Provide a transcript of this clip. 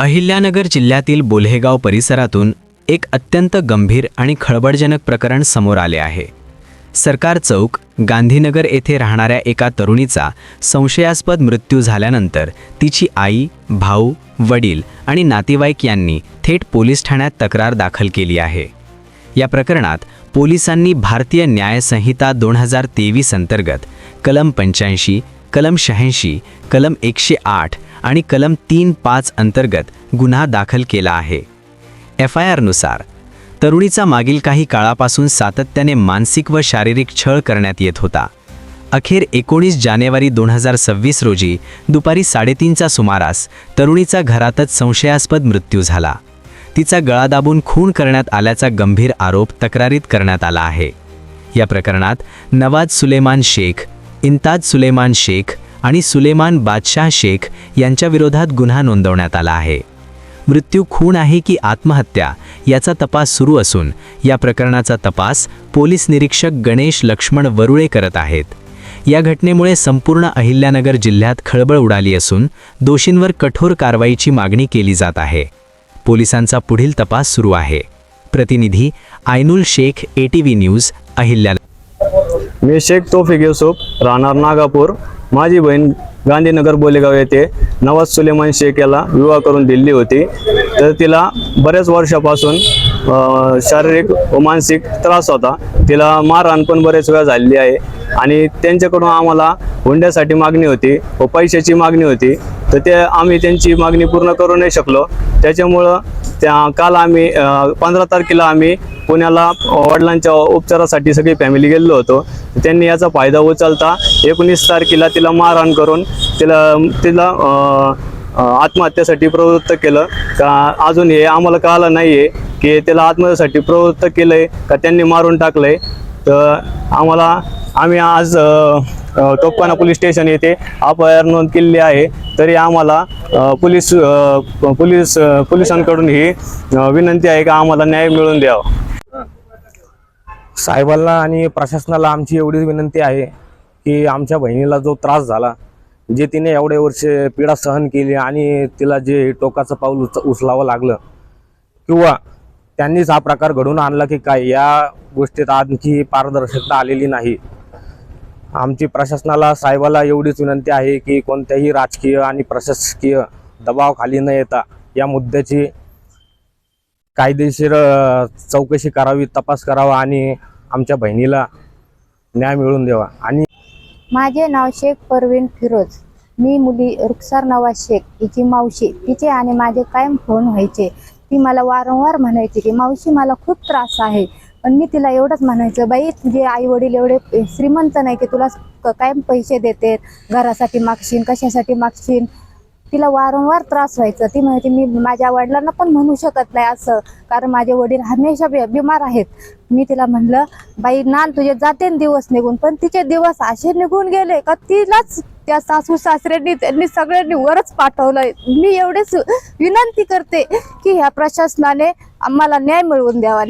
अहिल्यानगर जिल्ह्यातील बोल्हेगाव परिसरातून एक अत्यंत गंभीर आणि खळबळजनक प्रकरण समोर आले आहे. सरकार चौक गांधीनगर येथे राहणाऱ्या एका तरुणीचा संशयास्पद मृत्यू झाल्यानंतर तिची आई भाऊ वडील आणि नातेवाईक यांनी थेट पोलीस ठाण्यात तक्रार दाखल केली आहे. या प्रकरणात पोलिसांनी भारतीय न्यायसंहिता दोन हजार तेवीस अंतर्गत कलम पंच्याऐंशी कलम शहाऐंशी कलम एकशे आठ आणि कलम तीन पाच अंतर्गत गुन्हा दाखल केला आहे. एफ आय आरनुसार तरुणीचा मागील काही काळापासून सातत्याने मानसिक व शारीरिक छळ करण्यात येत होता. अखेर एकोणीस जानेवारी दोन हजार सव्वीस रोजी दुपारी साडेतीनच्या सुमारास तरुणीचा घरातच संशयास्पद मृत्यू झाला. तिचा गळा दाबून खून करण्यात आल्याचा गंभीर आरोप तक्रारीत करण्यात आला आहे. या प्रकरणात नवाज सुलेमान शेख इंताज सुलेमान शेख आणि सुलेमान बादशाह शेख यांच्या विरोधात गुन्हा नोंदवण्यात आला आहे. मृत्यू खून आहे की आत्महत्या याचा तपास सुरू असून या प्रकरणाचा तपास पोलीस निरीक्षक गणेश लक्ष्मण वरुळे करत आहेत. या घटनेमुळे संपूर्ण अहिल्यानगर जिल्ह्यात खळबळ उडाली असून दोषींवर कठोर कारवाईची मागणी केली जात आहे. पोलिसांचा पुढील तपास सुरू आहे. प्रतिनिधी आयनुल शेख एटीव्ही न्यूज अहिल्या मी शेख तोफिक युसुफ राहणार नागापूर. माझी बहीण गांधीनगर बोलेगाव येथे नवाज सुलेमान शेख याला विवाह करून दिली होती. तर तिला बऱ्याच वर्षापासून शारीरिक व मानसिक त्रास होता. तिला मारहाण पण बरेच वेळा झालेली आहे. आणि त्यांच्याकडून आम्हाला हुंड्यासाठी मागणी होती व पैशाची मागणी होती. तर ते आम्ही त्यांची मागणी पूर्ण करू नाही शकलो. त्याच्यामुळं त्या काल आम्ही पंधरा तारखेला आम्ही पुण्याला वडिलांच्या उपचारासाठी सगळी फॅमिली गेलेलो होतो. त्यांनी याचा फायदा उचलता. एकोणीस तारखेला तिला मारहाण करून तिला तिला आत्महत्यासाठी आत्महत्येसाठी प्रवृत्त केलं. का अजून हे आम्हाला कळालं नाही आहे की त्याला आत्महत्येसाठी प्रवृत्त केलं आहे का त्यांनी मारून टाकलं आहे तर आम्हाला आम्ही आज अ, पोलीस स्टेशन येथे अपहार नोंद केलेली आहे. तरी आम्हाला पोलीस पोलीस पोलिसांकडून ही विनंती आहे का आम्हाला न्याय मिळवून द्यावा. साहेबांना आणि प्रशासनाला आमची एवढीच विनंती आहे की आमच्या बहिणीला जो त्रास झाला जे तिने एवढे वर्ष पीडा सहन केली आणि तिला जे टोकाचं पाऊल उच उचलावं लागलं किंवा त्यांनीच हा प्रकार घडून आणला की काय या गोष्टीत आणखी पारदर्शकता आलेली नाही. आमची प्रशासनाला साहेबाला एवढीच विनंती आहे की कोणत्याही राजकीय आणि प्रशासकीय दबावाखाली न येता या मुद्द्याची कायदेशीर चौकशी करावी तपास करावा आणि आमच्या बहिणीला न्याय मिळवून द्यावा. आणि माझे नाव शेख परवीन फिरोज. मी मुली रुखसार नवाज शेख. हिची मावशी तिचे आणि माझे कायम फोन व्हायचे. ती मला वारंवार म्हणायची की मावशी मला खूप त्रास आहे. पण मी तिला एवढंच म्हणायचं बाई तुझे आई वडील एवढे श्रीमंत नाही की तुला क- कायम पैसे देते घरासाठी मागशील कशासाठी मागशील? तिला वारंवार त्रास व्हायचा. ती म्हणते मी माझ्या वडिलांना पण म्हणू शकत नाही असं कारण माझे वडील हमेशा बिमार आहेत. मी तिला म्हणलं बाई नान तुझे जाते न दिवस निघून पण तिचे दिवस असे निघून गेले का तिलाच त्या सासू सासऱ्यांनी त्यांनी सगळ्यांनी वरच पाठवलंय. मी एवढेच विनंती करते की ह्या प्रशासनाने आम्हाला न्याय मिळवून द्यावा.